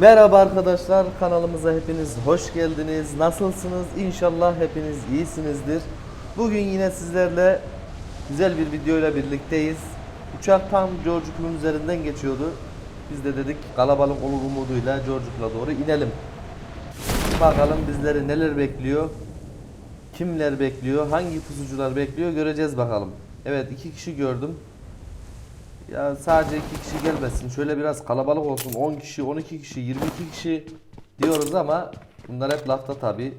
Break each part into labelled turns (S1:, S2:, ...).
S1: Merhaba arkadaşlar kanalımıza hepiniz hoş geldiniz. Nasılsınız? İnşallah hepiniz iyisinizdir. Bugün yine sizlerle güzel bir videoyla birlikteyiz. Uçak tam George'un üzerinden geçiyordu. Biz de dedik kalabalık olur umuduyla George'la doğru inelim. Bakalım bizleri neler bekliyor. Kimler bekliyor? Hangi pusucular bekliyor? Göreceğiz bakalım. Evet iki kişi gördüm. Ya sadece iki kişi gelmesin. Şöyle biraz kalabalık olsun. 10 kişi, 12 kişi, 22 kişi diyoruz ama bunlar hep lafta tabi.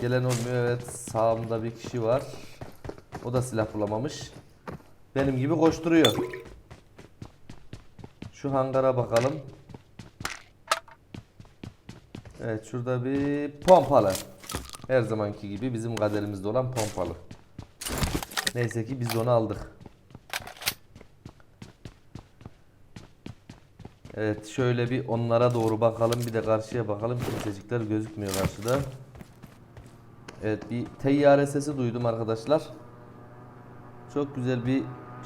S1: Gelen olmuyor. Evet sağımda bir kişi var. O da silah bulamamış. Benim gibi koşturuyor. Şu hangara bakalım. Evet şurada bir pompalı. Her zamanki gibi bizim kaderimizde olan pompalı. Neyse ki biz onu aldık. Evet şöyle bir onlara doğru bakalım bir de karşıya bakalım kimsecikler gözükmüyor karşıda. Evet bir teyyare sesi duydum arkadaşlar. Çok güzel bir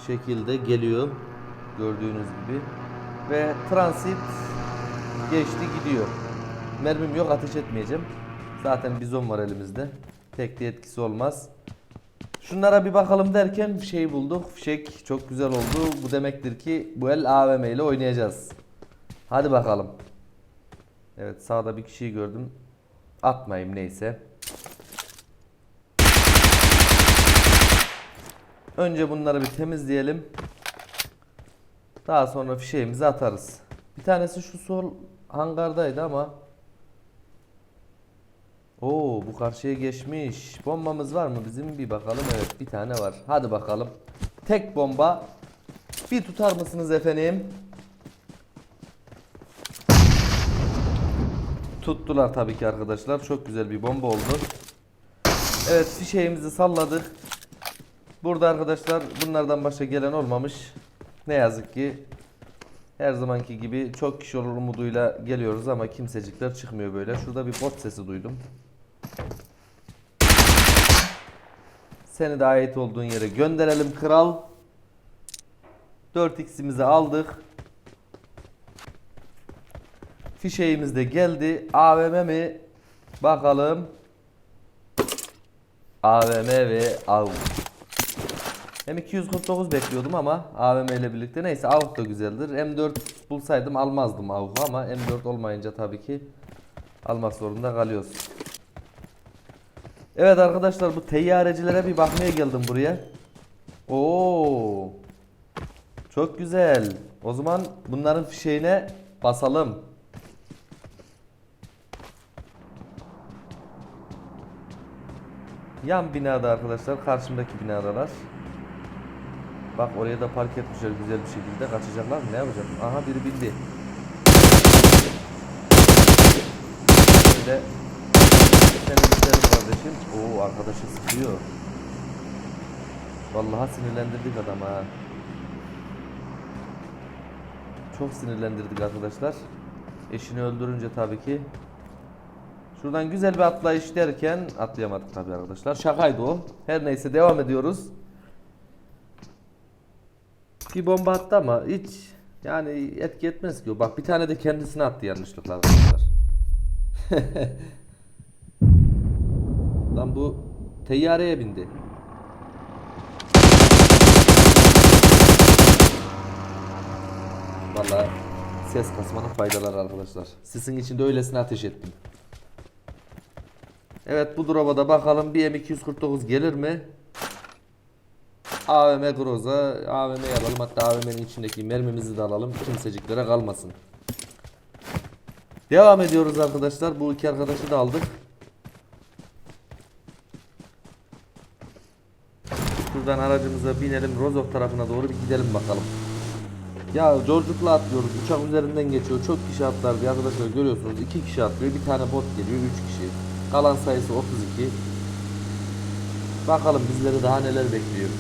S1: şekilde geliyor gördüğünüz gibi ve transit geçti gidiyor. Mermim yok ateş etmeyeceğim. Zaten bizon var elimizde. Tek de etkisi olmaz. Şunlara bir bakalım derken bir şey bulduk. Fişek çok güzel oldu. Bu demektir ki bu el AVM ile oynayacağız. Hadi bakalım. Evet sağda bir kişiyi gördüm. Atmayayım neyse. Önce bunları bir temizleyelim. Daha sonra fişeğimizi atarız. Bir tanesi şu sol hangardaydı ama. Oo bu karşıya geçmiş. Bombamız var mı bizim? Bir bakalım. Evet bir tane var. Hadi bakalım. Tek bomba. Bir tutar mısınız efendim? Tuttular tabii ki arkadaşlar. Çok güzel bir bomba oldu. Evet fişeğimizi salladık. Burada arkadaşlar bunlardan başka gelen olmamış. Ne yazık ki her zamanki gibi çok kişi olur umuduyla geliyoruz ama kimsecikler çıkmıyor böyle. Şurada bir bot sesi duydum. Seni de ait olduğun yere gönderelim kral. 4x'imizi aldık. Fişeğimiz de geldi. AVM mi? Bakalım. AVM ve AV. Hem 249 bekliyordum ama AVM ile birlikte neyse AVK da güzeldir. M4 bulsaydım almazdım AVK ama M4 olmayınca tabii ki almak zorunda kalıyoruz. Evet arkadaşlar bu teyyarecilere bir bakmaya geldim buraya. Oo. Çok güzel. O zaman bunların fişeğine basalım. Yan binada arkadaşlar karşımdaki binadalar. Bak oraya da park etmişler güzel bir şekilde. Kaçacaklar mı? Ne yapacak? Aha biri bindi. Şöyle seni bitirelim kardeşim. Oo arkadaşı sıkıyor. Vallahi sinirlendirdik adamı ha. Çok sinirlendirdik arkadaşlar. Eşini öldürünce tabii ki. Şuradan güzel bir atlayış derken atlayamadık tabii arkadaşlar. Şakaydı o. Her neyse devam ediyoruz. Bir bomba attı ama hiç yani etki etmez ki. Bak bir tane de kendisine attı yanlışlıkla arkadaşlar. Lan bu teyyareye bindi. Vallahi ses kasmanın faydaları arkadaşlar. Sesin içinde öylesine ateş ettim. Evet bu drop'a bakalım bir M249 gelir mi? AVM Groza AVM alalım hatta AVM'nin içindeki mermimizi de alalım kimseciklere kalmasın. Devam ediyoruz arkadaşlar bu iki arkadaşı da aldık. Şuradan aracımıza binelim Rozok tarafına doğru bir gidelim bakalım. Ya George'lukla atlıyoruz uçak üzerinden geçiyor çok kişi atlar arkadaşlar görüyorsunuz iki kişi atlıyor bir tane bot geliyor üç kişi. Kalan sayısı 32. Bakalım bizleri daha neler bekliyor.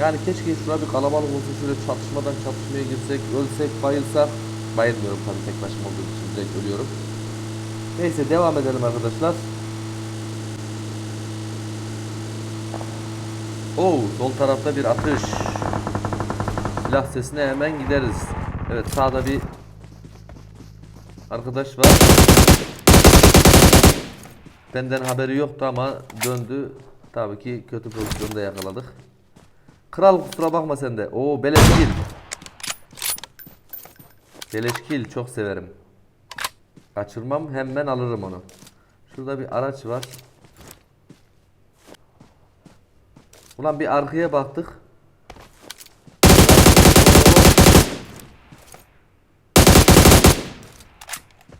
S1: Yani keşke şurada bir kalabalık olsa şöyle çatışmadan çatışmaya girsek, ölsek, bayılsak. Bayılmıyorum tabii tek başıma olduğum için direkt ölüyorum. Neyse devam edelim arkadaşlar. Oo, sol tarafta bir atış. Silah sesine hemen gideriz. Evet sağda bir arkadaş var. Benden haberi yoktu ama döndü. Tabii ki kötü pozisyonda yakaladık. Kral kusura bakma sen de. Oo beleşkil. Beleşkil çok severim. Kaçırmam hemen alırım onu. Şurada bir araç var. Ulan bir arkaya baktık.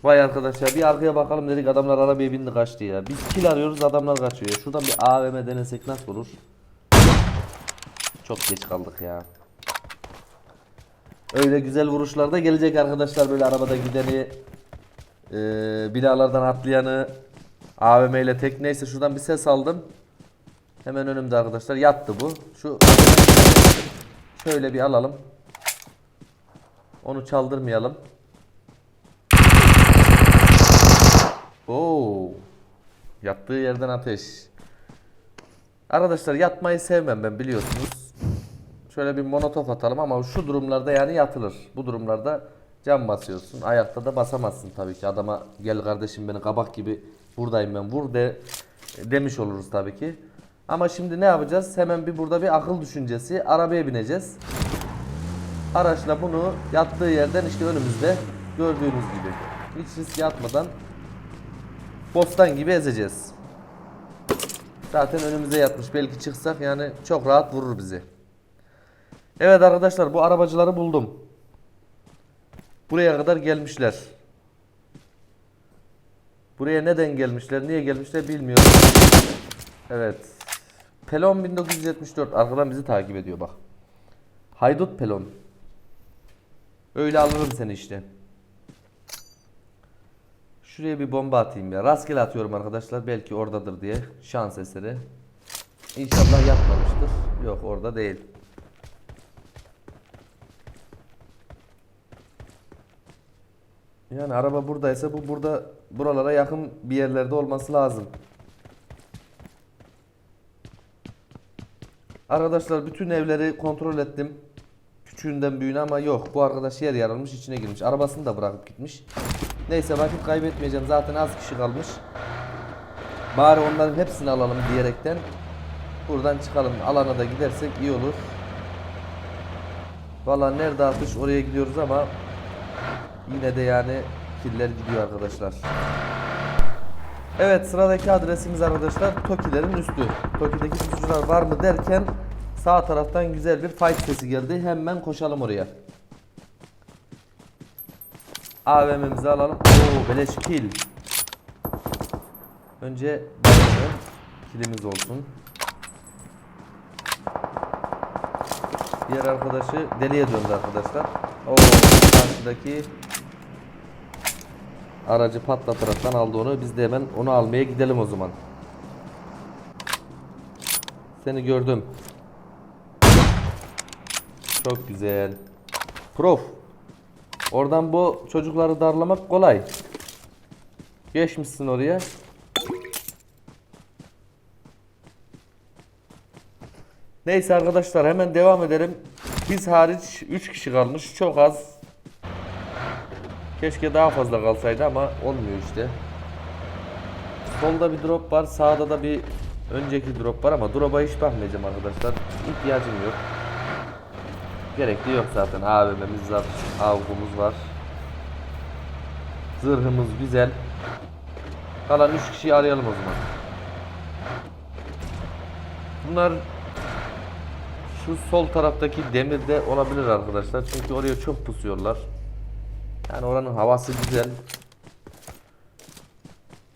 S1: Vay arkadaş ya bir arkaya bakalım dedik adamlar arabaya bindi kaçtı ya. Biz kill arıyoruz adamlar kaçıyor. Şuradan bir AVM denesek nasıl olur? Çok geç kaldık ya. Öyle güzel vuruşlar da gelecek arkadaşlar böyle arabada gideni eee binalardan atlayanı AVM ile tek neyse şuradan bir ses aldım. Hemen önümde arkadaşlar yattı bu. Şu şöyle bir alalım. Onu çaldırmayalım. Oo. Yattığı yerden ateş. Arkadaşlar yatmayı sevmem ben biliyorsunuz. Şöyle bir monotof atalım ama şu durumlarda yani yatılır. Bu durumlarda cam basıyorsun. Ayakta da basamazsın tabii ki. Adama gel kardeşim beni kabak gibi buradayım ben vur de demiş oluruz tabii ki. Ama şimdi ne yapacağız? Hemen bir burada bir akıl düşüncesi. Arabaya bineceğiz. Araçla bunu yattığı yerden işte önümüzde gördüğünüz gibi. Hiç riske atmadan bostan gibi ezeceğiz. Zaten önümüze yatmış. Belki çıksak yani çok rahat vurur bizi. Evet arkadaşlar bu arabacıları buldum. Buraya kadar gelmişler. Buraya neden gelmişler, niye gelmişler bilmiyorum. Evet. Pelon 1974 arkadan bizi takip ediyor bak. Haydut Pelon. Öyle alırım seni işte. Şuraya bir bomba atayım ya. Rastgele atıyorum arkadaşlar. Belki oradadır diye. Şans eseri. İnşallah yapmamıştır. Yok orada değil. Yani araba buradaysa bu burada buralara yakın bir yerlerde olması lazım. Arkadaşlar bütün evleri kontrol ettim. Küçüğünden büyüğüne ama yok. Bu arkadaş yer yarılmış içine girmiş. Arabasını da bırakıp gitmiş. Neyse vakit kaybetmeyeceğim. Zaten az kişi kalmış. Bari onların hepsini alalım diyerekten buradan çıkalım. Alana da gidersek iyi olur. Valla nerede atış oraya gidiyoruz ama yine de yani killer gidiyor arkadaşlar. Evet sıradaki adresimiz arkadaşlar Tokilerin üstü. Toki'deki pusucular var mı derken sağ taraftan güzel bir fight sesi geldi. Hemen koşalım oraya. AVM'mizi alalım. Oo beleş kill. Önce. Killimiz olsun. Diğer arkadaşı deliye döndü arkadaşlar. Oo karşıdaki aracı patlataraktan aldı onu. Biz de hemen onu almaya gidelim o zaman. Seni gördüm. Çok güzel. Prof. Oradan bu çocukları darlamak kolay. Geçmişsin oraya. Neyse arkadaşlar hemen devam edelim. Biz hariç 3 kişi kalmış. Çok az. Keşke daha fazla kalsaydı ama olmuyor işte. Solda bir drop var. Sağda da bir önceki drop var ama drop'a hiç bakmayacağım arkadaşlar. İhtiyacım yok. Gerekli yok zaten. AVM'miz var. AVG'umuz var. Zırhımız güzel. Kalan 3 kişiyi arayalım o zaman. Bunlar şu sol taraftaki demirde olabilir arkadaşlar. Çünkü oraya çok pusuyorlar. Yani oranın havası güzel.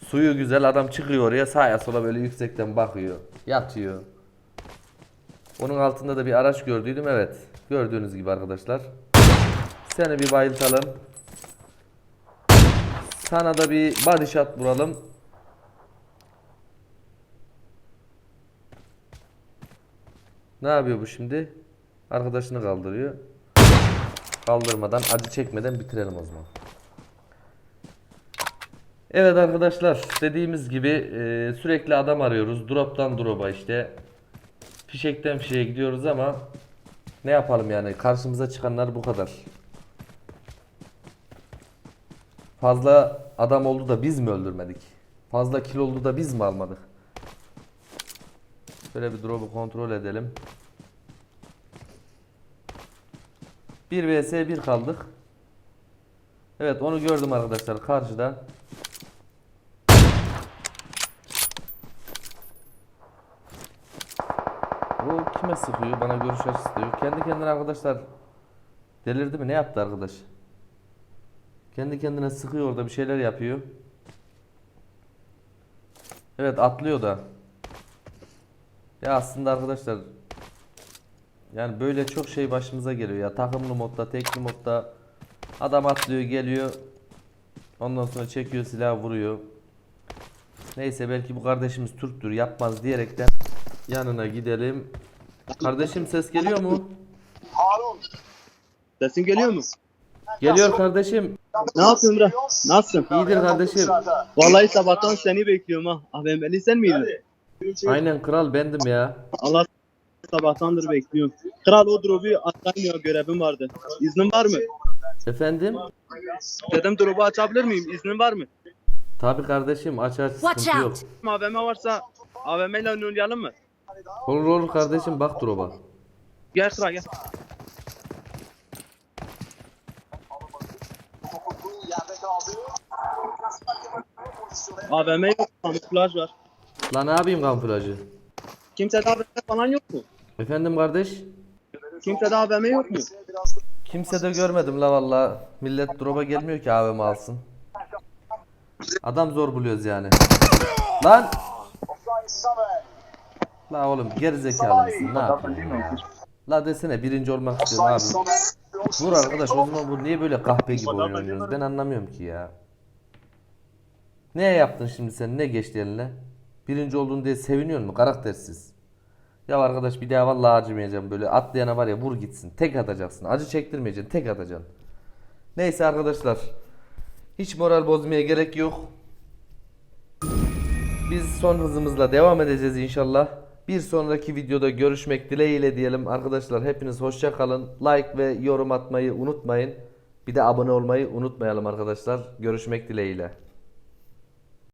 S1: Suyu güzel. Adam çıkıyor oraya sağa sola böyle yüksekten bakıyor. Yatıyor. Onun altında da bir araç gördüydüm. Evet. Gördüğünüz gibi arkadaşlar. Seni bir bayıltalım. Sana da bir body shot vuralım. Ne yapıyor bu şimdi? Arkadaşını kaldırıyor. Kaldırmadan, acı çekmeden bitirelim o zaman. Evet arkadaşlar, dediğimiz gibi e, sürekli adam arıyoruz. Drop'tan drop'a işte. Fişekten fişeğe gidiyoruz ama ne yapalım yani karşımıza çıkanlar bu kadar. Fazla adam oldu da biz mi öldürmedik? Fazla kill oldu da biz mi almadık? Şöyle bir drop'u kontrol edelim. 1 vs 1 kaldık. Evet onu gördüm arkadaşlar karşıda. O kime sıkıyor? Bana görüş açısı diyor. Kendi kendine arkadaşlar delirdi mi? Ne yaptı arkadaş? Kendi kendine sıkıyor orada bir şeyler yapıyor. Evet atlıyor da. Ya aslında arkadaşlar yani böyle çok şey başımıza geliyor ya. Takımlı modda, tekli modda adam atlıyor, geliyor. Ondan sonra çekiyor silah vuruyor. Neyse belki bu kardeşimiz Türktür yapmaz diyerekten yanına gidelim. Kardeşim ses geliyor mu?
S2: Sesin geliyor mu?
S1: Geliyor kardeşim.
S2: Ne yapıyorsun Emre? Nasılsın?
S1: İyidir kardeşim.
S2: Vallahi sabahtan seni bekliyorum ha. Abi beni sen miydin?
S1: Aynen kral bendim ya.
S2: Allah sabahtandır bekliyorum. Kral o drop'u atlamıyor görevim vardı. İznin var mı?
S1: Efendim?
S2: Dedim drop'u açabilir miyim? İznin var mı?
S1: Tabi kardeşim aç aç
S3: Watch
S1: sıkıntı yok.
S3: out!
S2: AVM varsa AVM ile oynayalım mı?
S1: Olur olur kardeşim bak drop'a.
S2: Gel kral gel. AVM yok, kamuflaj var.
S1: Lan ne yapayım kamuflajı?
S2: Kimsede AVM falan yok mu?
S1: Efendim kardeş?
S2: Kimsede AVM yok mu?
S1: Kimse de görmedim la valla. Millet drop'a gelmiyor ki AVM alsın. Adam zor buluyoruz yani. Lan! La oğlum gerizekalı mısın? Ne yapıyorsun ya? La desene birinci olmak istiyorum abi. Vur arkadaş o zaman bu niye böyle kahpe gibi oynuyorsunuz? Ben anlamıyorum ki ya. Ne yaptın şimdi sen? Ne geçti eline? Birinci oldun diye seviniyor mu? Karaktersiz. Ya arkadaş bir daha vallahi acımayacağım böyle atlayana var ya vur gitsin. Tek atacaksın. Acı çektirmeyeceksin. Tek atacaksın. Neyse arkadaşlar. Hiç moral bozmaya gerek yok. Biz son hızımızla devam edeceğiz inşallah. Bir sonraki videoda görüşmek dileğiyle diyelim. Arkadaşlar hepiniz hoşça kalın. Like ve yorum atmayı unutmayın. Bir de abone olmayı unutmayalım arkadaşlar. Görüşmek dileğiyle.